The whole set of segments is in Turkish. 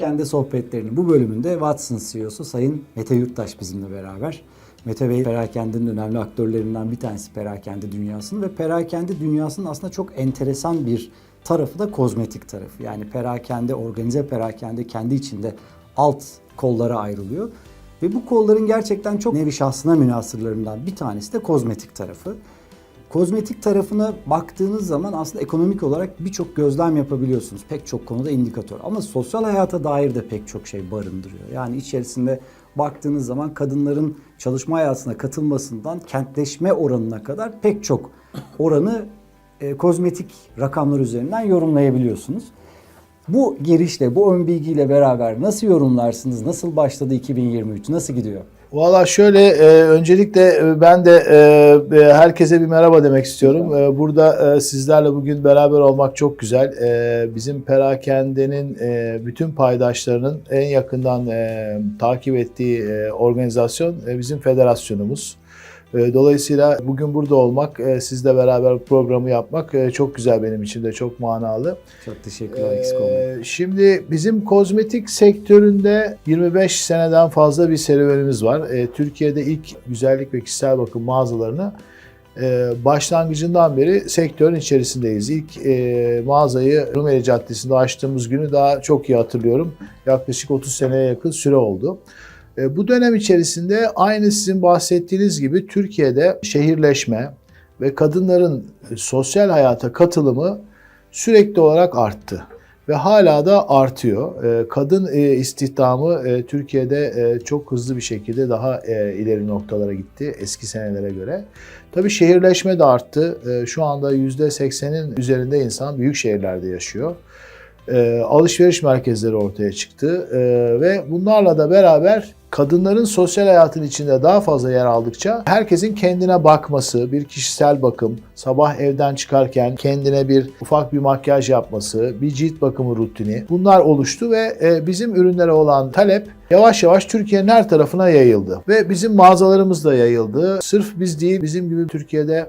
Perakende sohbetlerinin bu bölümünde Watson CEO'su Sayın Mete Yurttaş bizimle beraber. Mete Bey perakendenin önemli aktörlerinden bir tanesi perakende dünyasının ve perakende dünyasının aslında çok enteresan bir tarafı da kozmetik tarafı. Yani perakende, organize perakende kendi içinde alt kollara ayrılıyor. Ve bu kolların gerçekten çok nevi şahsına münasırlarından bir tanesi de kozmetik tarafı. Kozmetik tarafına baktığınız zaman aslında ekonomik olarak birçok gözlem yapabiliyorsunuz. Pek çok konuda indikatör. Ama sosyal hayata dair de pek çok şey barındırıyor. Yani içerisinde baktığınız zaman kadınların çalışma hayatına katılmasından kentleşme oranına kadar pek çok oranı e, kozmetik rakamlar üzerinden yorumlayabiliyorsunuz. Bu girişle, bu ön bilgiyle beraber nasıl yorumlarsınız? Nasıl başladı 2023? Nasıl gidiyor? Valla şöyle e, öncelikle e, ben de e, e, herkese bir merhaba demek istiyorum. E, burada e, sizlerle bugün beraber olmak çok güzel. E, bizim perakendenin e, bütün paydaşlarının en yakından e, takip ettiği e, organizasyon e, bizim federasyonumuz. E, Dolayısıyla bugün burada olmak, e, sizle beraber programı yapmak e, çok güzel benim için de çok manalı. Çok teşekkürler eksik olmayın. Ee, Şimdi bizim kozmetik sektöründe 25 seneden fazla bir serüvenimiz var. Ee, Türkiye'de ilk güzellik ve kişisel bakım mağazalarını e, başlangıcından beri sektörün içerisindeyiz. İlk mağazayı Rumeli Caddesi'nde açtığımız günü daha çok iyi hatırlıyorum. Yaklaşık 30 seneye yakın süre oldu. E, Bu dönem içerisinde aynı sizin bahsettiğiniz gibi Türkiye'de şehirleşme ve kadınların e, sosyal hayata katılımı sürekli olarak arttı ve hala da artıyor. E, Kadın istihdamı Türkiye'de çok hızlı bir şekilde daha ileri noktalara gitti eski senelere göre. Tabii şehirleşme de arttı. Şu anda %80'in üzerinde insan büyük şehirlerde yaşıyor. E, Alışveriş merkezleri ortaya çıktı E, ve bunlarla da beraber kadınların sosyal hayatın içinde daha fazla yer aldıkça herkesin kendine bakması, bir kişisel bakım, sabah evden çıkarken kendine bir ufak bir makyaj yapması, bir cilt bakımı rutini bunlar oluştu ve e, bizim ürünlere olan talep yavaş yavaş Türkiye'nin her tarafına yayıldı. Ve bizim mağazalarımız da yayıldı. Sırf biz değil, bizim gibi Türkiye'de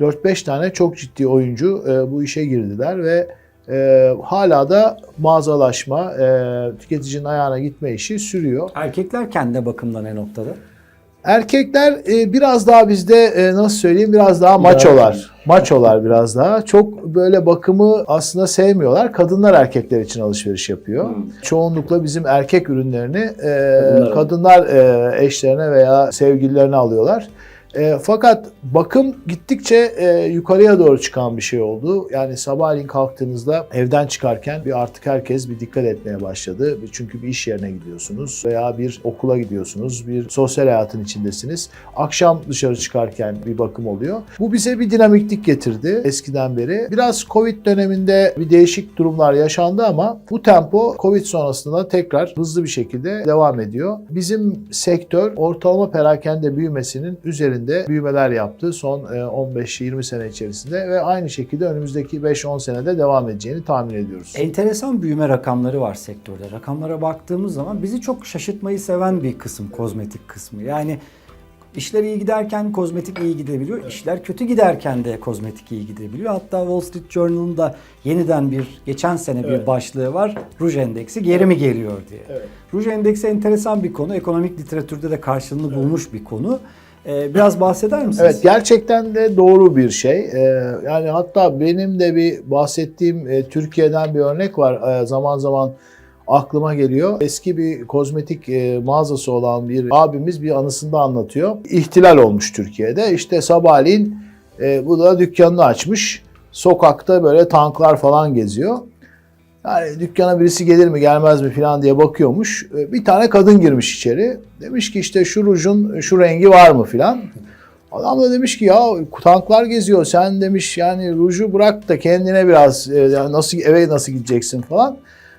4-5 tane çok ciddi oyuncu e, bu işe girdiler ve e, hala da mağazalaşma, e, tüketicinin ayağına gitme işi sürüyor. Erkekler kendi bakımda ne noktada? Erkekler e, biraz daha bizde e, nasıl söyleyeyim biraz daha maçolar. Maçolar biraz daha. Çok böyle bakımı aslında sevmiyorlar. Kadınlar erkekler için alışveriş yapıyor. Çoğunlukla bizim erkek ürünlerini e, Kadınlar kadınlar e, eşlerine veya sevgililerine alıyorlar. E, fakat bakım gittikçe e, yukarıya doğru çıkan bir şey oldu. Yani sabahleyin kalktığınızda evden çıkarken bir artık herkes bir dikkat etmeye başladı. Çünkü bir iş yerine gidiyorsunuz veya bir okula gidiyorsunuz, bir sosyal hayatın içindesiniz. Akşam dışarı çıkarken bir bakım oluyor. Bu bize bir dinamiklik getirdi eskiden beri. Biraz Covid döneminde bir değişik durumlar yaşandı ama bu tempo Covid sonrasında tekrar hızlı bir şekilde devam ediyor. Bizim sektör ortalama perakende büyümesinin üzerinde büyümeler yaptı son e, 15-20 sene içerisinde ve aynı şekilde önümüzdeki 5-10 senede devam edeceğini tahmin ediyoruz. Enteresan büyüme rakamları var sektörde. Rakamlara baktığımız zaman bizi çok şaşırtmayı seven bir kısım kozmetik kısmı. Yani işler iyi giderken kozmetik iyi gidebiliyor. İşler kötü giderken de kozmetik iyi gidebiliyor. Hatta Wall Street Journal'ın da yeniden bir geçen sene bir Evet. başlığı var. Ruj endeksi geri mi geliyor diye. Evet. Ruj endeksi enteresan bir konu. Ekonomik literatürde de karşılığını bulmuş bir konu. Ee, biraz bahseder misiniz? Evet gerçekten de doğru bir şey. Ee, yani hatta benim de bir bahsettiğim e, Türkiye'den bir örnek var. Ee, zaman zaman aklıma geliyor. Eski bir kozmetik e, mağazası olan bir abimiz bir anısında anlatıyor. İhtilal olmuş Türkiye'de. İşte sabahleyin e, bu da dükkanını açmış. Sokakta böyle tanklar falan geziyor. Yani dükkana birisi gelir mi gelmez mi falan diye bakıyormuş. E, Bir tane kadın girmiş içeri. Demiş ki işte şu rujun şu rengi var mı filan. Adam da demiş ki ya tanklar geziyor sen demiş yani ruju bırak da kendine biraz e, yani nasıl eve nasıl gideceksin falan.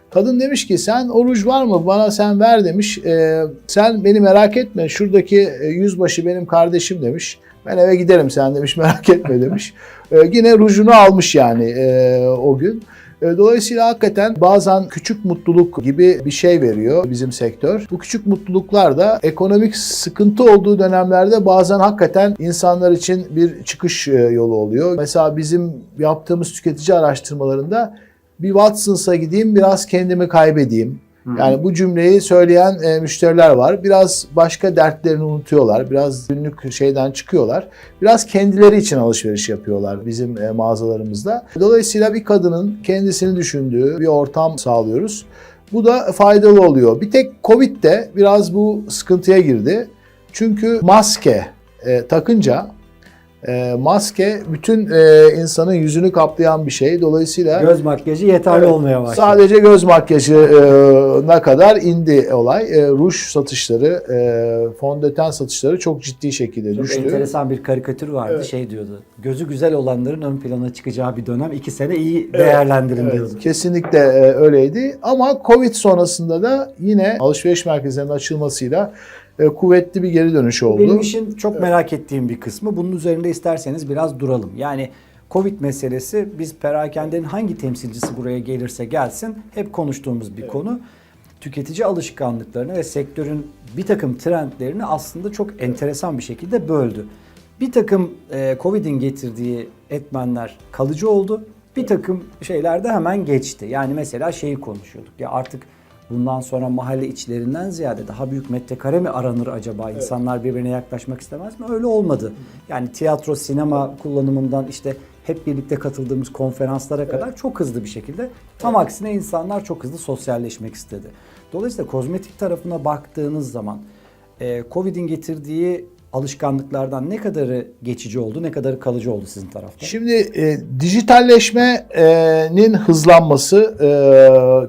Kadın demiş ki sen o ruj var mı bana sen ver demiş. E, sen beni merak etme şuradaki e, yüzbaşı benim kardeşim demiş. Ben eve giderim sen demiş merak etme demiş. E, yine rujunu almış yani e, o gün. E, Dolayısıyla hakikaten bazen küçük mutluluk gibi bir şey veriyor bizim sektör. Bu küçük mutluluklar da ekonomik sıkıntı olduğu dönemlerde bazen hakikaten insanlar için bir çıkış e, yolu oluyor. Mesela bizim yaptığımız tüketici araştırmalarında bir Watson's'a gideyim biraz kendimi kaybedeyim. Yani bu cümleyi söyleyen e, müşteriler var. Biraz başka dertlerini unutuyorlar. Biraz günlük şeyden çıkıyorlar. Biraz kendileri için alışveriş yapıyorlar bizim e, mağazalarımızda. Dolayısıyla bir kadının kendisini düşündüğü bir ortam sağlıyoruz. Bu da faydalı oluyor. Bir tek Covid'de biraz bu sıkıntıya girdi. Çünkü maske e, takınca e, maske bütün e, insanın yüzünü kaplayan bir şey. Dolayısıyla Göz makyajı yeterli Evet, olmaya başladı. Sadece göz makyajına kadar indi olay. E, ruj satışları, e, fondöten satışları çok ciddi şekilde Çok düştü. enteresan bir karikatür vardı. Evet. Şey diyordu. Gözü güzel olanların ön plana çıkacağı bir dönem. iki sene iyi değerlendirin Evet, diyordu. kesinlikle e, öyleydi. Ama Covid sonrasında da yine alışveriş merkezlerinin açılmasıyla e, kuvvetli bir geri dönüş oldu. Benim işin çok merak ettiğim bir kısmı. Bunun üzerinde isterseniz biraz duralım. Yani Covid meselesi biz perakendenin hangi temsilcisi buraya gelirse gelsin hep konuştuğumuz bir konu. Tüketici alışkanlıklarını ve sektörün bir takım trendlerini aslında çok enteresan bir şekilde böldü. Bir takım e, Covid'in getirdiği etmenler kalıcı oldu. Bir takım şeyler de hemen geçti. Yani mesela şeyi konuşuyorduk. Ya artık bundan sonra mahalle içlerinden ziyade daha büyük metrekare mi aranır acaba? İnsanlar birbirine yaklaşmak istemez mi? Öyle olmadı. Yani tiyatro, sinema kullanımından işte hep birlikte katıldığımız konferanslara kadar çok hızlı bir şekilde tam aksine insanlar çok hızlı sosyalleşmek istedi. Dolayısıyla kozmetik tarafına baktığınız zaman e, Covid'in getirdiği alışkanlıklardan ne kadarı geçici oldu, ne kadarı kalıcı oldu sizin tarafta? Şimdi e, dijitalleşmenin hızlanması e,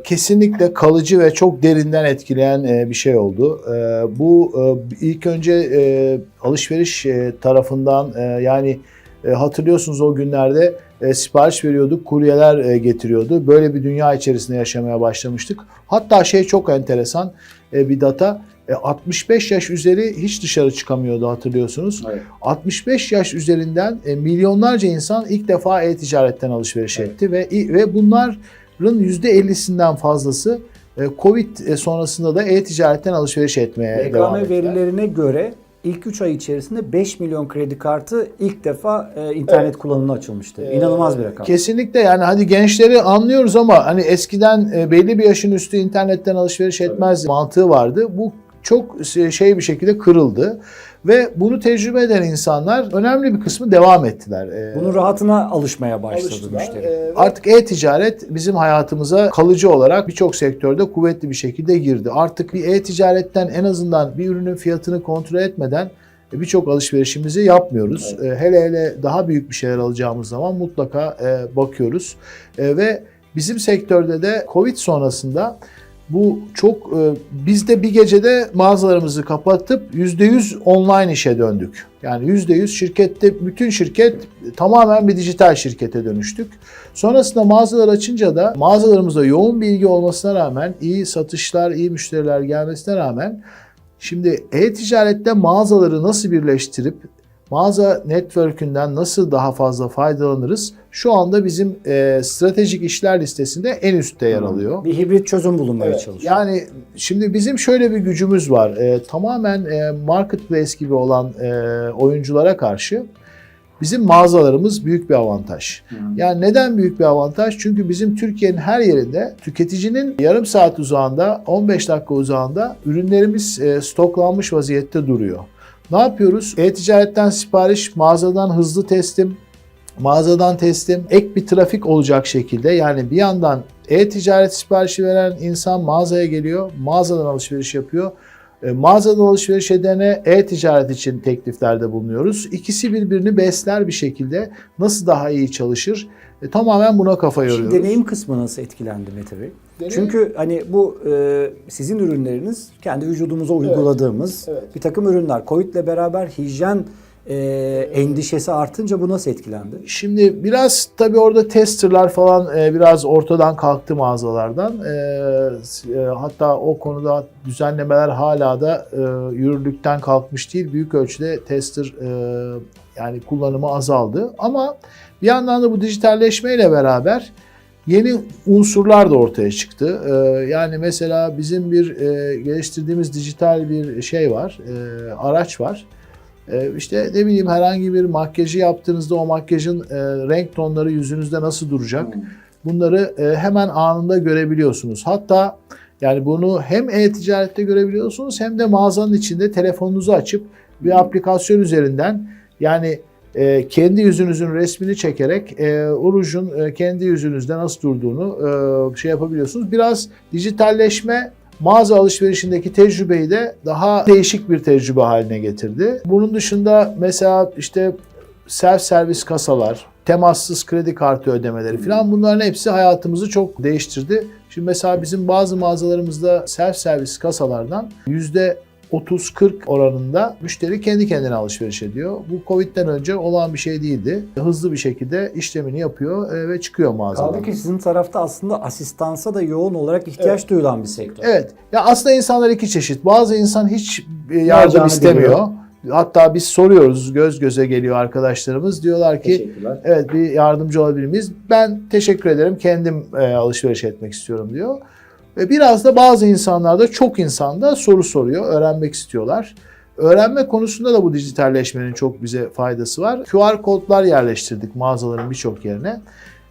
kesinlikle kalıcı ve çok derinden etkileyen e, bir şey oldu. E, bu e, ilk önce e, alışveriş e, tarafından e, yani e, hatırlıyorsunuz o günlerde e, sipariş veriyorduk, kuryeler e, getiriyordu. Böyle bir dünya içerisinde yaşamaya başlamıştık. Hatta şey çok enteresan e, bir data. E, 65 yaş üzeri hiç dışarı çıkamıyordu hatırlıyorsunuz. Evet. 65 yaş üzerinden e, milyonlarca insan ilk defa e-ticaretten alışveriş Evet. etti ve ve bunların %50'sinden fazlası e, Covid e, sonrasında da e-ticaretten alışveriş etmeye devam BKM ettiler. verilerine göre ilk 3 ay içerisinde 5 milyon kredi kartı ilk defa e, internet kullanımına açılmıştı. İnanılmaz bir rakam. Kesinlikle yani hadi gençleri anlıyoruz ama hani eskiden e, belli bir yaşın üstü internetten alışveriş etmez mantığı vardı. Bu çok şey bir şekilde kırıldı ve bunu tecrübe eden insanlar önemli bir kısmı devam ettiler. E, Bunun rahatına alışmaya başladı alıştılar. müşteri. Ee, Artık e-ticaret bizim hayatımıza kalıcı olarak birçok sektörde kuvvetli bir şekilde girdi. Artık bir e-ticaretten en azından bir ürünün fiyatını kontrol etmeden e, birçok alışverişimizi yapmıyoruz. E, Hele hele daha büyük bir şeyler alacağımız zaman mutlaka e, bakıyoruz. E, Ve bizim sektörde de Covid sonrasında bu çok e, biz de bir gecede mağazalarımızı kapatıp %100 online işe döndük. Yani %100 şirkette bütün şirket tamamen bir dijital şirkete dönüştük. Sonrasında mağazalar açınca da mağazalarımızda yoğun bir ilgi olmasına rağmen iyi satışlar, iyi müşteriler gelmesine rağmen şimdi e-ticarette mağazaları nasıl birleştirip mağaza network'ünden nasıl daha fazla faydalanırız? Şu anda bizim e, stratejik işler listesinde en üstte yer alıyor. Bir hibrit çözüm bulunmaya çalışıyor. Yani şimdi bizim şöyle bir gücümüz var. Ee, tamamen e, marketplace gibi olan e, oyunculara karşı bizim mağazalarımız büyük bir avantaj. Yani neden büyük bir avantaj? Çünkü bizim Türkiye'nin her yerinde tüketicinin yarım saat uzağında, 15 dakika uzağında ürünlerimiz e, stoklanmış vaziyette duruyor. Ne yapıyoruz? E-ticaretten sipariş, mağazadan hızlı teslim, mağazadan teslim, ek bir trafik olacak şekilde yani bir yandan e-ticaret siparişi veren insan mağazaya geliyor, mağazadan alışveriş yapıyor. E, mağazadan alışveriş edene e-ticaret için tekliflerde bulunuyoruz. İkisi birbirini besler bir şekilde nasıl daha iyi çalışır? E, tamamen buna kafa Şimdi yoruyoruz. deneyim kısmı nasıl etkilendi Mete Bey? Deneyim- Çünkü hani bu e, sizin ürünleriniz kendi vücudumuza uyguladığımız evet. bir takım ürünler. Covid'le beraber hijyen e, endişesi artınca bu nasıl etkilendi? Şimdi biraz tabii orada testerlar falan e, biraz ortadan kalktı mağazalardan. E, e, hatta o konuda düzenlemeler hala da e, yürürlükten kalkmış değil. Büyük ölçüde tester e, yani kullanımı azaldı. Ama bir yandan da bu dijitalleşmeyle beraber yeni unsurlar da ortaya çıktı. E, yani mesela bizim bir e, geliştirdiğimiz dijital bir şey var, e, araç var. Ee, işte ne bileyim herhangi bir makyajı yaptığınızda o makyajın e, renk tonları yüzünüzde nasıl duracak? Bunları e, hemen anında görebiliyorsunuz. Hatta Yani bunu hem e-ticarette görebiliyorsunuz hem de mağazanın içinde telefonunuzu açıp bir aplikasyon üzerinden yani e, kendi yüzünüzün resmini çekerek e, o rujun e, kendi yüzünüzde nasıl durduğunu e, şey yapabiliyorsunuz. Biraz dijitalleşme mağaza alışverişindeki tecrübeyi de daha değişik bir tecrübe haline getirdi. Bunun dışında mesela işte self servis kasalar, temassız kredi kartı ödemeleri falan bunların hepsi hayatımızı çok değiştirdi. Şimdi mesela bizim bazı mağazalarımızda self servis kasalardan yüzde 30-40 oranında müşteri kendi kendine alışveriş ediyor. Bu Covid'den önce olan bir şey değildi. Hızlı bir şekilde işlemini yapıyor e, ve çıkıyor mağazadan. Kaldı ki sizin tarafta aslında asistansa da yoğun olarak ihtiyaç duyulan bir sektör. Evet. Ya aslında insanlar iki çeşit. Bazı insan hiç e, yardım istemiyor. ediyor. Hatta biz soruyoruz, göz göze geliyor arkadaşlarımız. Diyorlar ki evet bir yardımcı olabilir miyiz? Ben teşekkür ederim, kendim e, alışveriş etmek istiyorum diyor. Ve biraz da bazı insanlarda, çok insanda soru soruyor, öğrenmek istiyorlar. Öğrenme konusunda da bu dijitalleşmenin çok bize faydası var. QR kodlar yerleştirdik mağazaların birçok yerine.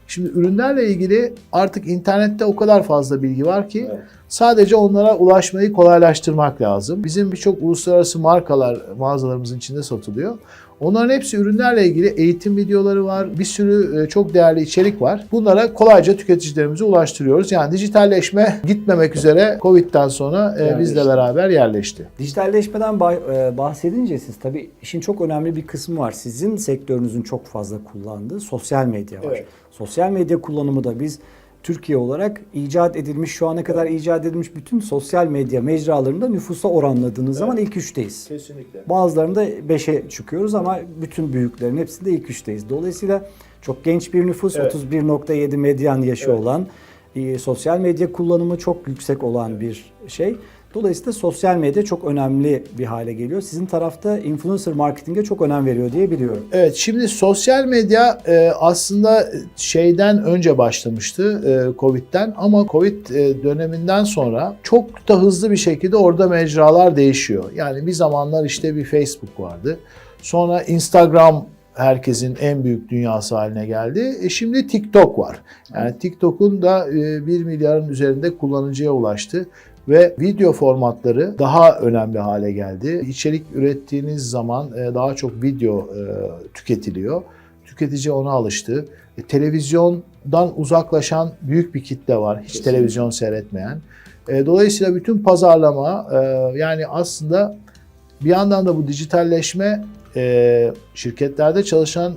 Şimdi ürünlerle ilgili artık internette o kadar fazla bilgi var ki Evet. sadece onlara ulaşmayı kolaylaştırmak lazım. Bizim birçok uluslararası markalar mağazalarımızın içinde satılıyor. Onların hepsi ürünlerle ilgili eğitim videoları var. Bir sürü e, çok değerli içerik var. Bunlara kolayca tüketicilerimize ulaştırıyoruz. Yani dijitalleşme gitmemek üzere Covid'den sonra e, bizle Yerleşti. beraber yerleşti. Dijitalleşmeden e, bahsedince siz tabii işin çok önemli bir kısmı var. Sizin sektörünüzün çok fazla kullandığı sosyal medya var. Evet. Sosyal medya kullanımı da biz Türkiye olarak icat edilmiş, şu ana kadar icat edilmiş bütün sosyal medya mecralarında nüfusa oranladığınız zaman ilk üçteyiz. Kesinlikle. Bazılarında 5'e çıkıyoruz ama bütün büyüklerin hepsinde ilk üçteyiz. Dolayısıyla çok genç bir nüfus, Evet. 31.7 medyan yaşı Evet. olan, e, sosyal medya kullanımı çok yüksek olan bir şey. Dolayısıyla sosyal medya çok önemli bir hale geliyor. Sizin tarafta influencer marketinge çok önem veriyor diye biliyorum. Evet şimdi sosyal medya e, aslında şeyden önce başlamıştı e, Covid'den ama Covid e, döneminden sonra çok da hızlı bir şekilde orada mecralar değişiyor. Yani bir zamanlar işte bir Facebook vardı. Sonra Instagram herkesin en büyük dünyası haline geldi. E şimdi TikTok var. Yani TikTok'un da e, 1 milyarın üzerinde kullanıcıya ulaştı ve video formatları daha önemli hale geldi. İçerik ürettiğiniz zaman e, daha çok video e, tüketiliyor. Tüketici ona alıştı. E, televizyondan uzaklaşan büyük bir kitle var. Hiç Kesinlikle. televizyon seyretmeyen. Dolayısıyla bütün pazarlama yani aslında bir yandan da bu dijitalleşme şirketlerde çalışan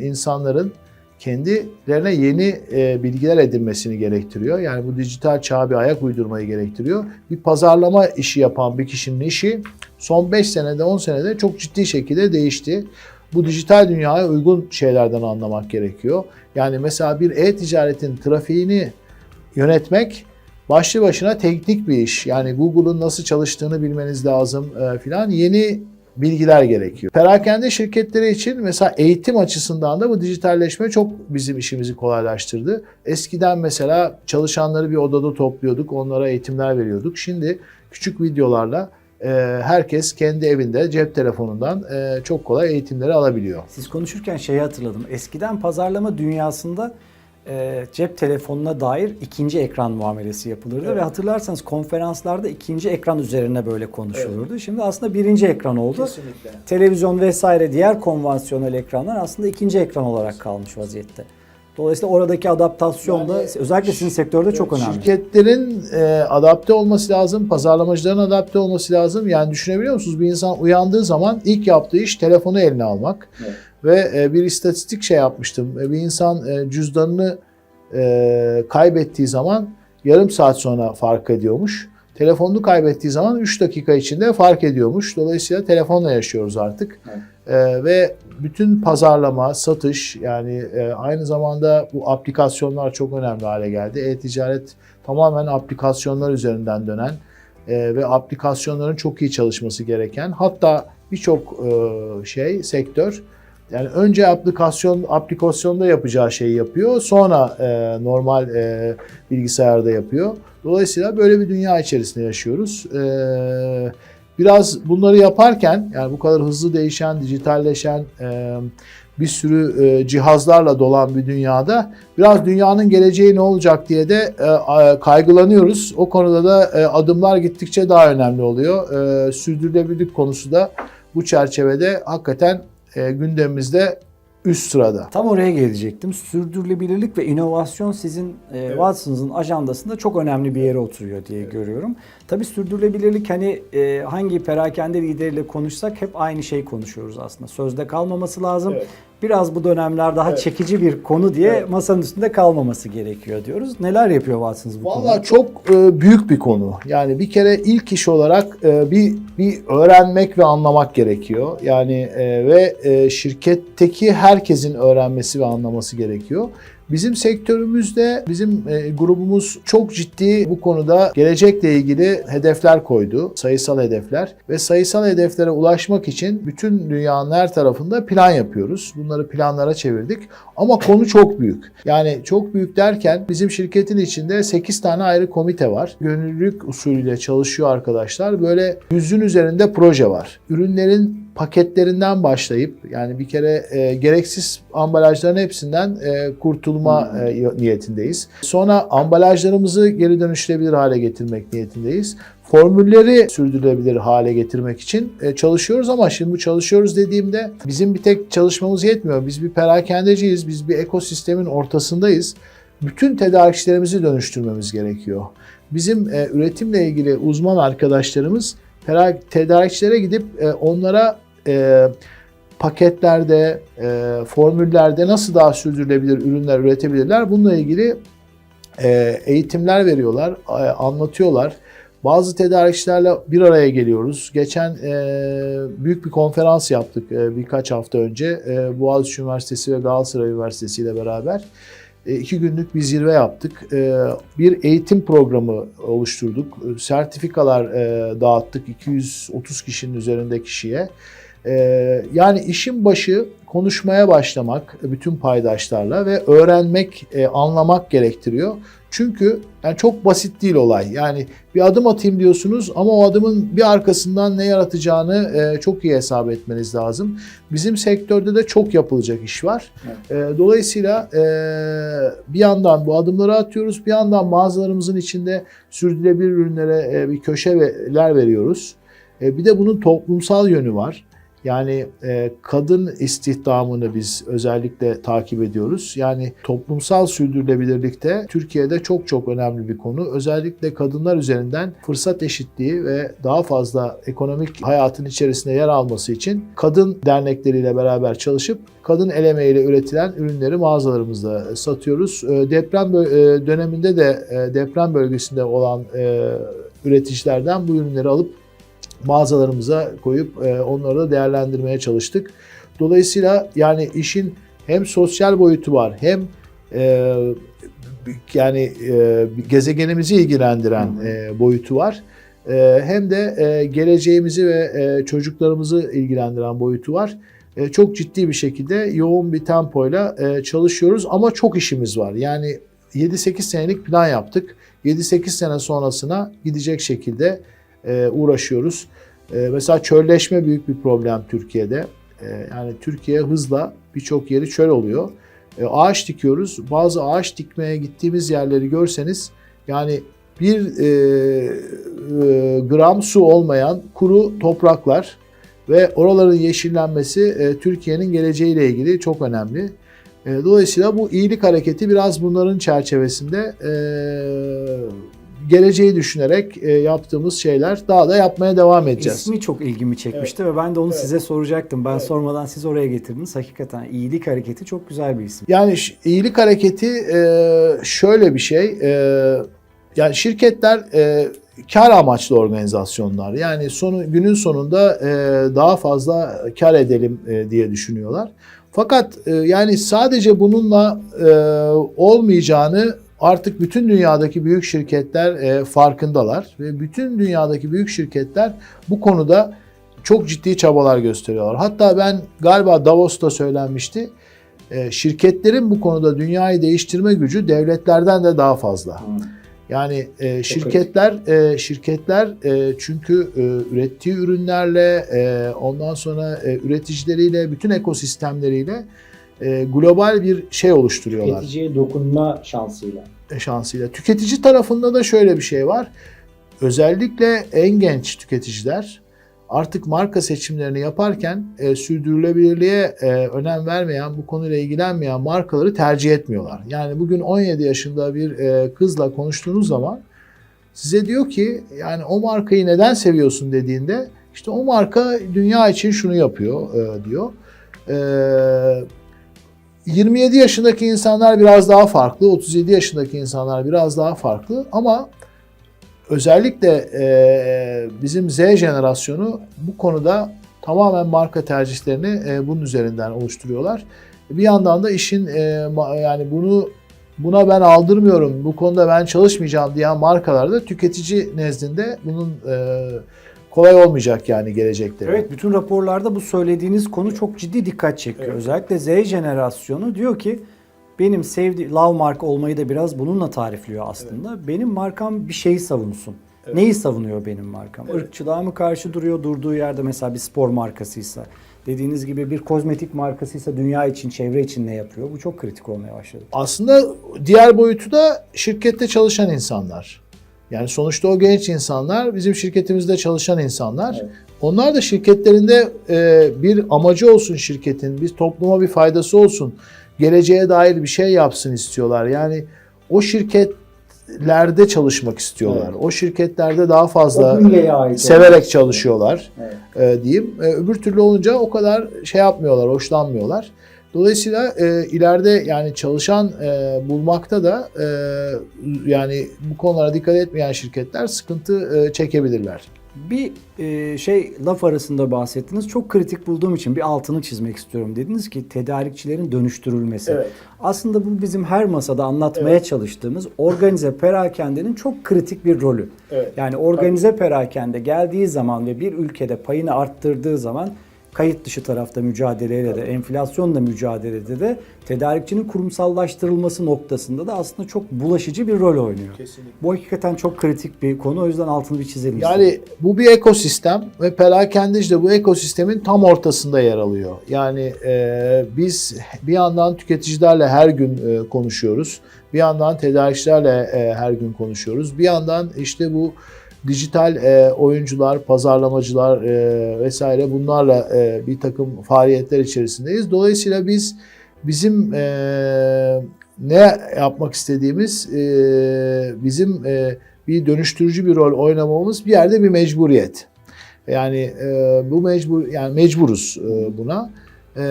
insanların kendilerine yeni e, bilgiler edinmesini gerektiriyor. Yani bu dijital çağa bir ayak uydurmayı gerektiriyor. Bir pazarlama işi yapan bir kişinin işi son 5 senede 10 senede çok ciddi şekilde değişti. Bu dijital dünyaya uygun şeylerden anlamak gerekiyor. Yani mesela bir e-ticaretin trafiğini yönetmek başlı başına teknik bir iş. Yani Google'un nasıl çalıştığını bilmeniz lazım e, filan. Yeni bilgiler gerekiyor. Perakende şirketleri için mesela eğitim açısından da bu dijitalleşme çok bizim işimizi kolaylaştırdı. Eskiden mesela çalışanları bir odada topluyorduk, onlara eğitimler veriyorduk. Şimdi küçük videolarla e, herkes kendi evinde cep telefonundan e, çok kolay eğitimleri alabiliyor. Siz konuşurken şeyi hatırladım. Eskiden pazarlama dünyasında e, cep telefonuna dair ikinci ekran muamelesi yapılırdı Evet. ve hatırlarsanız konferanslarda ikinci ekran üzerine böyle konuşulurdu. Şimdi aslında birinci ekran oldu. Kesinlikle. Televizyon vesaire diğer konvansiyonel ekranlar aslında ikinci ekran olarak kalmış vaziyette. Dolayısıyla oradaki adaptasyon da Yani özellikle sizin sektörde çok önemli. Şirketlerin e, adapte olması lazım, pazarlamacıların adapte olması lazım. Yani düşünebiliyor musunuz? Bir insan uyandığı zaman ilk yaptığı iş telefonu eline almak. Evet. Ve e, bir istatistik şey yapmıştım. E, Bir insan e, cüzdanını e, kaybettiği zaman yarım saat sonra fark ediyormuş. Telefonunu kaybettiği zaman 3 dakika içinde fark ediyormuş. Dolayısıyla telefonla yaşıyoruz artık. Evet. E, ve bütün pazarlama, satış yani e, aynı zamanda bu aplikasyonlar çok önemli hale geldi. E-ticaret tamamen aplikasyonlar üzerinden dönen e, ve aplikasyonların çok iyi çalışması gereken hatta birçok e, şey sektör yani önce aplikasyon aplikasyonda yapacağı şeyi yapıyor sonra e, normal e, bilgisayarda yapıyor. Dolayısıyla böyle bir dünya içerisinde yaşıyoruz. E, Biraz bunları yaparken yani bu kadar hızlı değişen, dijitalleşen e, bir sürü e, cihazlarla dolan bir dünyada biraz dünyanın geleceği ne olacak diye de e, a- kaygılanıyoruz. O konuda da e, adımlar gittikçe daha önemli oluyor. E, sürdürülebilirlik konusu da bu çerçevede hakikaten e, gündemimizde üst sırada. Tam oraya gelecektim. Sürdürülebilirlik ve inovasyon sizin e, Watson's'ın ajandasında çok önemli bir yere oturuyor diye görüyorum. Tabii sürdürülebilirlik hani e, hangi perakende lideriyle konuşsak hep aynı şeyi konuşuyoruz aslında. Sözde kalmaması lazım. Evet. Biraz bu dönemler daha Evet. çekici bir konu diye Evet. masanın üstünde kalmaması gerekiyor diyoruz. Neler yapıyor Watson's bu konuda? Vallahi çok e, büyük bir konu. Yani bir kere ilk iş olarak e, bir bir öğrenmek ve anlamak gerekiyor. Yani e, ve e, şirketteki herkesin öğrenmesi ve anlaması gerekiyor. Bizim sektörümüzde bizim e, grubumuz çok ciddi bu konuda gelecekle ilgili hedefler koydu. Sayısal hedefler ve sayısal hedeflere ulaşmak için bütün dünyanın her tarafında plan yapıyoruz. Bunları planlara çevirdik. Ama konu çok büyük. Yani çok büyük derken bizim şirketin içinde 8 tane ayrı komite var. Gönüllülük usulüyle çalışıyor arkadaşlar. Böyle yüzün üzerinde proje var. Ürünlerin paketlerinden başlayıp yani bir kere e, gereksiz ambalajların hepsinden e, kurtulma e, niyetindeyiz. Sonra ambalajlarımızı geri dönüştürebilir hale getirmek niyetindeyiz. Formülleri sürdürülebilir hale getirmek için e, çalışıyoruz ama şimdi bu çalışıyoruz dediğimde bizim bir tek çalışmamız yetmiyor. Biz bir perakendeciyiz, biz bir ekosistemin ortasındayız. Bütün tedarikçilerimizi dönüştürmemiz gerekiyor. Bizim e, üretimle ilgili uzman arkadaşlarımız tedarikçilere gidip e, onlara e, paketlerde, e, formüllerde nasıl daha sürdürülebilir ürünler üretebilirler bununla ilgili e, eğitimler veriyorlar, e, anlatıyorlar. Bazı tedarikçilerle bir araya geliyoruz. Geçen e, büyük bir konferans yaptık e, birkaç hafta önce. E, Boğaziçi Üniversitesi ve Galatasaray Üniversitesi ile beraber. E, iki günlük bir zirve yaptık. E, bir eğitim programı oluşturduk. Sertifikalar e, dağıttık 230 kişinin üzerinde kişiye. E, yani işin başı konuşmaya başlamak bütün paydaşlarla ve öğrenmek, e, anlamak gerektiriyor. Çünkü yani çok basit değil olay. Yani bir adım atayım diyorsunuz ama o adımın bir arkasından ne yaratacağını e, çok iyi hesap etmeniz lazım. Bizim sektörde de çok yapılacak iş var. E, dolayısıyla e, bir yandan bu adımları atıyoruz, bir yandan mağazalarımızın içinde sürdürülebilir ürünlere e, bir köşeler veriyoruz. E, bir de bunun toplumsal yönü var. Yani e, kadın istihdamını biz özellikle takip ediyoruz. Yani toplumsal sürdürülebilirlikte Türkiye'de çok çok önemli bir konu. Özellikle kadınlar üzerinden fırsat eşitliği ve daha fazla ekonomik hayatın içerisinde yer alması için kadın dernekleriyle beraber çalışıp kadın el emeğiyle üretilen ürünleri mağazalarımızda satıyoruz. E, Deprem e, döneminde de e, deprem bölgesinde olan üreticilerden bu ürünleri alıp mağazalarımıza koyup e, onları da değerlendirmeye çalıştık. Dolayısıyla yani işin hem sosyal boyutu var hem e, yani e, gezegenimizi ilgilendiren e, boyutu var. E, hem de e, geleceğimizi ve e, çocuklarımızı ilgilendiren boyutu var. E, çok ciddi bir şekilde yoğun bir tempoyla e, çalışıyoruz ama çok işimiz var. Yani 7-8 senelik plan yaptık. 7-8 sene sonrasına gidecek şekilde uğraşıyoruz. E, mesela çölleşme büyük bir problem Türkiye'de. E, yani Türkiye hızla birçok yeri çöl oluyor. E, ağaç dikiyoruz. Bazı ağaç dikmeye gittiğimiz yerleri görseniz yani bir e, e, gram su olmayan kuru topraklar ve oraların yeşillenmesi e, Türkiye'nin geleceğiyle ilgili çok önemli. E, dolayısıyla bu iyilik hareketi biraz bunların çerçevesinde e, geleceği düşünerek e, yaptığımız şeyler daha da yapmaya devam edeceğiz. İsmi çok ilgimi çekmişti ve ben de onu Evet. size soracaktım. Ben Evet. sormadan siz oraya getirdiniz. Hakikaten iyilik hareketi çok güzel bir isim. Yani iyilik hareketi e, şöyle bir şey. e, yani şirketler e, kar amaçlı organizasyonlar. Yani sonu günün sonunda e, daha fazla kar edelim e, diye düşünüyorlar. Fakat e, yani sadece bununla e, olmayacağını artık bütün dünyadaki büyük şirketler e, farkındalar ve bütün dünyadaki büyük şirketler bu konuda çok ciddi çabalar gösteriyorlar. Hatta ben galiba Davos'ta söylenmişti. E, şirketlerin bu konuda dünyayı değiştirme gücü devletlerden de daha fazla. Yani e, şirketler e, şirketler e, çünkü e, ürettiği ürünlerle e, ondan sonra e, üreticileriyle bütün ekosistemleriyle e, global bir şey oluşturuyorlar Tüketiciye dokunma şansıyla. şansıyla. Tüketici tarafında da şöyle bir şey var. Özellikle en genç tüketiciler artık marka seçimlerini yaparken e, sürdürülebilirliğe e, önem vermeyen, bu konuyla ilgilenmeyen markaları tercih etmiyorlar. Yani bugün 17 yaşında bir e, kızla konuştuğunuz zaman size diyor ki yani o markayı neden seviyorsun dediğinde işte o marka dünya için şunu yapıyor e, diyor. E, 27 yaşındaki insanlar biraz daha farklı, 37 yaşındaki insanlar biraz daha farklı ama özellikle e, bizim Z jenerasyonu bu konuda tamamen marka tercihlerini e, bunun üzerinden oluşturuyorlar. Bir yandan da işin e, yani bunu buna ben aldırmıyorum, bu konuda ben çalışmayacağım diyen markalar da tüketici nezdinde bunun e, kolay olmayacak yani gelecekte. Evet bütün raporlarda bu söylediğiniz konu çok ciddi dikkat çekiyor. Özellikle Z jenerasyonu diyor ki benim sevdiğim love marka olmayı da biraz bununla tarifliyor aslında. Benim markam bir şeyi savunsun. Neyi savunuyor benim markam? Irkçılığa mı karşı duruyor durduğu yerde mesela bir spor markasıysa. Dediğiniz gibi bir kozmetik markasıysa dünya için, çevre için ne yapıyor? Bu çok kritik olmaya başladı. Aslında diğer boyutu da şirkette çalışan insanlar. Yani sonuçta o genç insanlar bizim şirketimizde çalışan insanlar. Evet. Onlar da şirketlerinde e, bir amacı olsun şirketin, bir topluma bir faydası olsun, geleceğe dair bir şey yapsın istiyorlar. Yani o şirketlerde çalışmak istiyorlar. O şirketlerde daha fazla severek olmak. çalışıyorlar Evet. e, diyeyim. E, öbür türlü olunca o kadar şey yapmıyorlar, hoşlanmıyorlar. Dolayısıyla e, ileride yani çalışan e, bulmakta da e, yani bu konulara dikkat etmeyen şirketler sıkıntı e, çekebilirler. Bir e, şey laf arasında bahsettiniz. Çok kritik bulduğum için bir altını çizmek istiyorum. Dediniz ki tedarikçilerin dönüştürülmesi. Evet. Aslında bu bizim her masada anlatmaya çalıştığımız organize perakendenin çok kritik bir rolü. Evet. Yani organize perakende geldiği zaman ve bir ülkede payını arttırdığı zaman kayıt dışı tarafta mücadeleyle de enflasyonla mücadelede de tedarikçinin kurumsallaştırılması noktasında da aslında çok bulaşıcı bir rol oynuyor. Kesinlikle. Bu hakikaten çok kritik bir konu. O yüzden altını bir çizelim. istedim. Yani bu bir ekosistem ve perakendeci de bu ekosistemin tam ortasında yer alıyor. Yani e, biz bir yandan tüketicilerle her gün e, konuşuyoruz. Bir yandan tedarikçilerle e, her gün konuşuyoruz. Bir yandan işte bu dijital e, oyuncular, pazarlamacılar e, vesaire bunlarla e, bir takım faaliyetler içerisindeyiz. Dolayısıyla biz bizim e, ne yapmak istediğimiz e, bizim e, bir dönüştürücü bir rol oynamamız bir yerde bir mecburiyet. Yani e, bu mecbur yani mecburuz e, buna. E,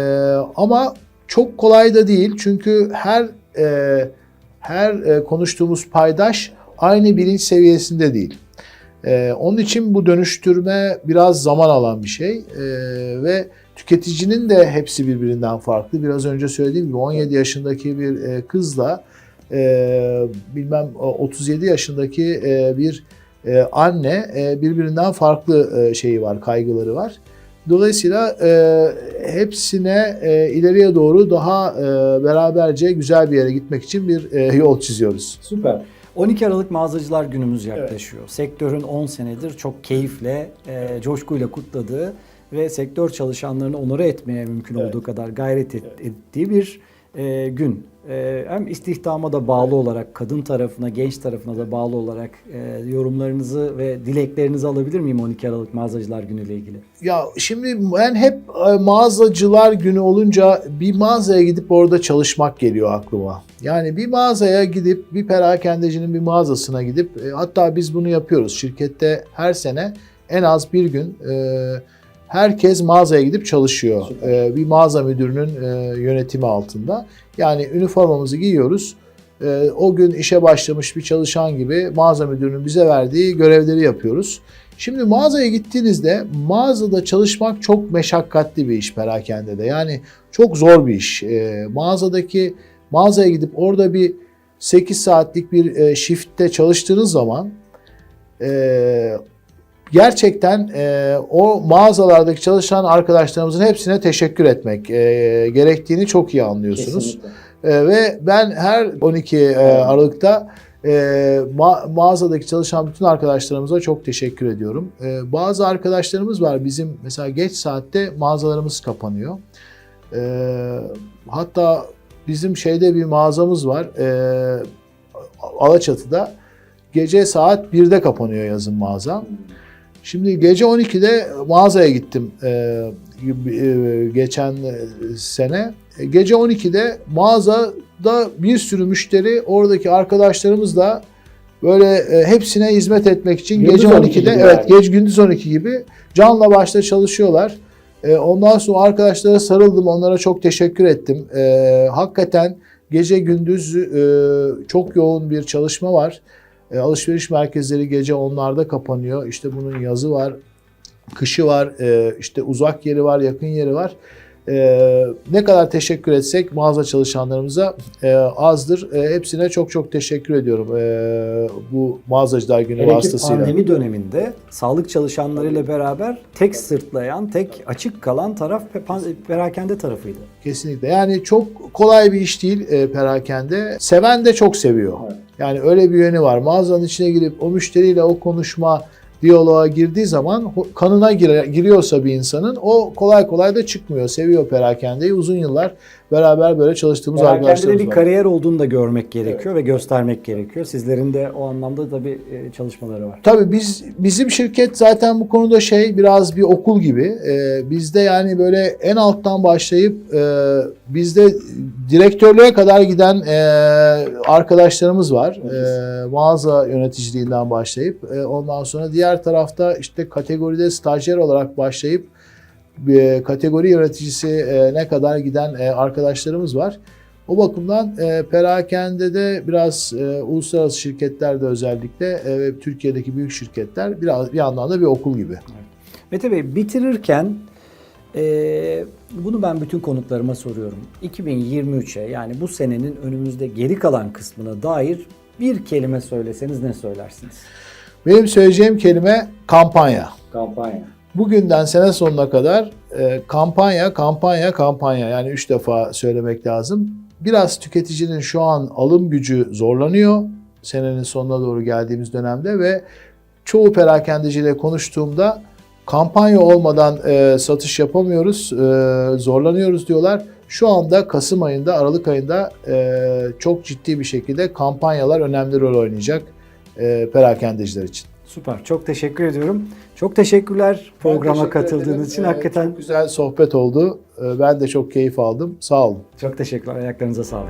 ama çok kolay da değil çünkü her e, her e, konuştuğumuz paydaş aynı bilinç seviyesinde değil. E, onun için bu dönüştürme biraz zaman alan bir şey E, ve tüketicinin de hepsi birbirinden farklı. Biraz önce söylediğim gibi 17 yaşındaki bir e, kızla e, bilmem 37 yaşındaki e, bir e, anne e, birbirinden farklı e, şeyi var, kaygıları var. Dolayısıyla e, hepsine e, ileriye doğru daha e, beraberce güzel bir yere gitmek için bir e, yol çiziyoruz. Süper. 12 Aralık Mağazacılar Günümüz yaklaşıyor. Sektörün 10 senedir çok keyifle, e, coşkuyla kutladığı ve sektör çalışanlarını onore etmeye mümkün Evet. olduğu kadar gayret et- ettiği bir e, gün. E, hem istihdama da bağlı olarak, kadın tarafına, genç tarafına da bağlı olarak e, yorumlarınızı ve dileklerinizi alabilir miyim 12 Aralık Mağazacılar Günü ile ilgili? Ya şimdi ben hep e, mağazacılar günü olunca bir mağazaya gidip orada çalışmak geliyor aklıma. Yani bir mağazaya gidip bir perakendecinin bir mağazasına gidip e, hatta biz bunu yapıyoruz. Şirkette her sene en az bir gün e, herkes mağazaya gidip çalışıyor. E, bir mağaza müdürünün e, yönetimi altında. Yani üniformamızı giyiyoruz. E, o gün işe başlamış bir çalışan gibi mağaza müdürünün bize verdiği görevleri yapıyoruz. Şimdi mağazaya gittiğinizde mağazada çalışmak çok meşakkatli bir iş perakendede. Yani çok zor bir iş. E, mağazadaki mağazaya gidip orada bir 8 saatlik bir e, shift'te çalıştığınız zaman e, gerçekten e, o mağazalardaki çalışan arkadaşlarımızın hepsine teşekkür etmek e, gerektiğini çok iyi anlıyorsunuz. Kesinlikle. E, ve ben her 12 e, Aralık'ta E, ma- mağazadaki çalışan bütün arkadaşlarımıza çok teşekkür ediyorum. E, bazı arkadaşlarımız var bizim mesela geç saatte mağazalarımız kapanıyor. E, hatta bizim şeyde bir mağazamız var. E, Alaçatı'da gece saat 1'de kapanıyor yazın mağaza. Şimdi gece 12'de mağazaya gittim e, e, geçen sene. E, Gece 12'de mağazada bir sürü müşteri oradaki arkadaşlarımız da böyle hepsine hizmet etmek için Gündüz gece 12 12'de gibi evet yani. gece gündüz 12 gibi canla başla çalışıyorlar. Ondan sonra arkadaşlara sarıldım, onlara çok teşekkür ettim. Hakikaten gece gündüz çok yoğun bir çalışma var. E, alışveriş merkezleri gece onlarda kapanıyor. İşte bunun yazı var, kışı var, e, işte uzak yeri var, yakın yeri var. E, ne kadar teşekkür etsek mağaza çalışanlarımıza e, azdır. E, hepsine çok çok teşekkür ediyorum e, bu mağazacılar günü Hele vasıtasıyla. pandemi döneminde sağlık çalışanlarıyla beraber tek sırtlayan, tek açık kalan taraf perakende tarafıydı. Kesinlikle. Yani çok kolay bir iş değil e, perakende. Seven de çok seviyor. Evet. Yani öyle bir yönü var. Mağazanın içine girip o müşteriyle o konuşma, diyaloğa girdiği zaman kanına gire- giriyorsa bir insanın o kolay kolay da çıkmıyor. Seviyor perakendeyi. Uzun yıllar beraber böyle çalıştığımız Perakende de arkadaşlarımız bir var. kariyer olduğunu da görmek gerekiyor ve göstermek gerekiyor. Sizlerin de o anlamda tabii e, çalışmaları var. Tabii biz bizim şirket zaten bu konuda şey biraz bir okul gibi. Ee, bizde yani böyle en alttan başlayıp e, bizde direktörlüğe kadar giden e, arkadaşlarımız var. E, mağaza yöneticiliğinden başlayıp e, ondan sonra diğer tarafta işte kategoride stajyer olarak başlayıp e, kategori yöneticisi e, ne kadar giden e, arkadaşlarımız var. O bakımdan e, perakende de biraz e, uluslararası şirketlerde özellikle e, Türkiye'deki büyük şirketler biraz bir yandan da bir okul gibi. Mete Bey bitirirken e, bunu ben bütün konuklarıma soruyorum. 2023'e yani bu senenin önümüzde geri kalan kısmına dair bir kelime söyleseniz ne söylersiniz? Benim söyleyeceğim kelime kampanya. Kampanya. Bugünden sene sonuna kadar e, kampanya, kampanya, kampanya yani üç defa söylemek lazım. Biraz tüketicinin şu an alım gücü zorlanıyor senenin sonuna doğru geldiğimiz dönemde ve çoğu perakendeciyle konuştuğumda kampanya olmadan e, satış yapamıyoruz, e, zorlanıyoruz diyorlar. Şu anda Kasım ayında, Aralık ayında e, çok ciddi bir şekilde kampanyalar önemli rol oynayacak e, perakendeciler için. Süper. Çok teşekkür ediyorum. Çok teşekkürler programa teşekkür katıldığınız ederim. için. Ee, Hakikaten Çok güzel sohbet oldu. Ee, Ben de çok keyif aldım. Sağ olun. çok teşekkürler. Ayaklarınıza sağlık.